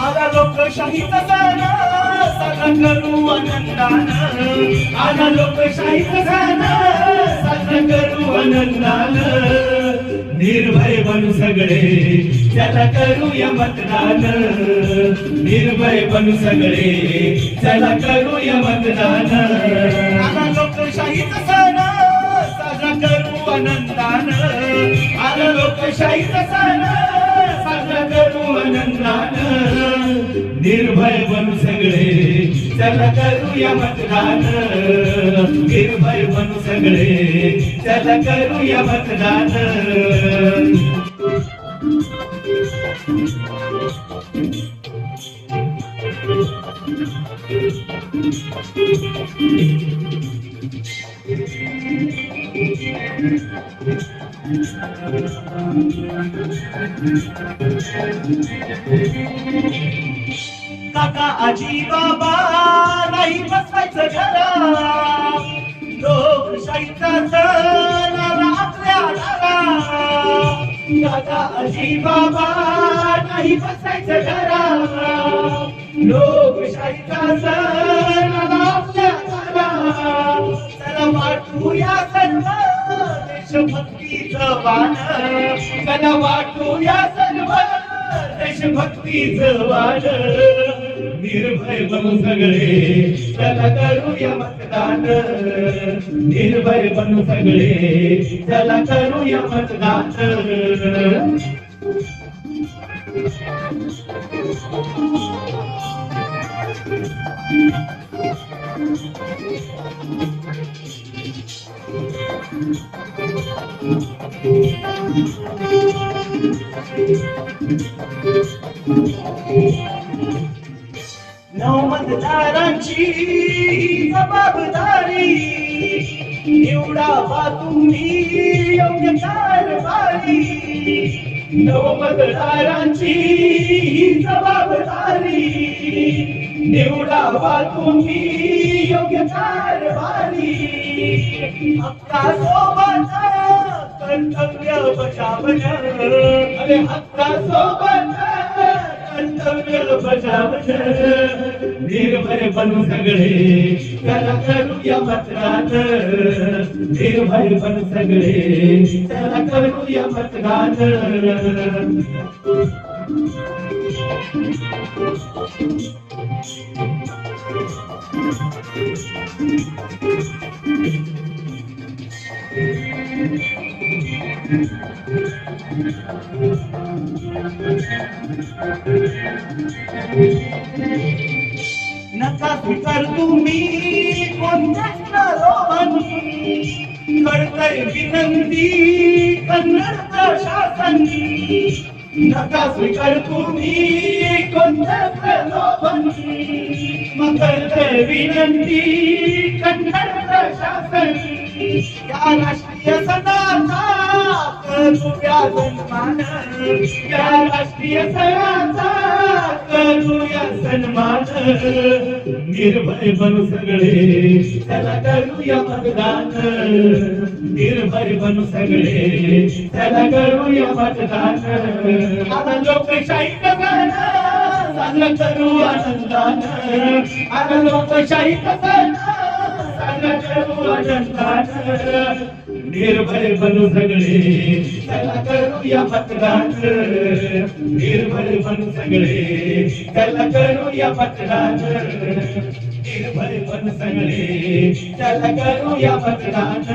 आला लोकशाहीचा सण साजरा करू आनंदानं. आला लोकशाहीचा सण साजरा करू आनंदानं. निर्भय बनू सगळे त्याला करूया मतदान. निर्भय बनू सगळे त्याला करूया मतदान. लोकशाहीचा आनंदानं आला लोकशाहीचा सण साजरा करू आनंदानं निर्भय बनू सगळे त्याला करूया मतदान. निर्भय बनू सगळे त्याला करूया मतदान. काका आजी बाबा नाही बसायचं घरा. लोकशाहीचा सण आपल्या दारा काका आजी बाबा नाही बसायचं घरा. लोकशाहीचा सण चला वाटूया सर्व देशभक्तीचं वाण. चला वाटूया सर्व देशभक्तीचं वाण. निर्भय बनू सगळे त्याला करूया मतदान. निर्भय बनू सगळे त्याला करूया मतदान. नऊ मतदारांची जबाबदारी निवडावा तुम्ही योग्य कारभारी नव मतदारांची जबाबदारी निवडावा तुम्ही योग्य कारभारी हक्कासोबत कर्तव्य बजावण. अरे हक्कासोबत कर्तव्य बजावण. निर्भय बनू सगळे त्याला करूया मतदान. निर्भय बनू सगळे त्याला करूया you. नका स्वीकार तुम्ही कोणत्या प्रलोभन करतय विनंती कन्नड प्रशासन नका स्वीकार तुम्ही कोणत्या प्रलोभन? मग करतय विनंती कन्नड प्रशासन या राष्ट्रीय सणाचा सन्मान या राष्ट्रीय सणाचा करूया सन्मान. निर्भय बनू सगळे त्याला करूया मतदान. निर्भय बनू सगळे त्याला करूया मतदान. आता लोकशाही कसं करू आनंदान. आता लोकशाही कसं करू निर्भय बनू सगळे. त्याला करूया मतदान निर्भय बनू सगळे. त्याला करूया मतदान निर्भय बनू सगळे. त्याला करूया मतदान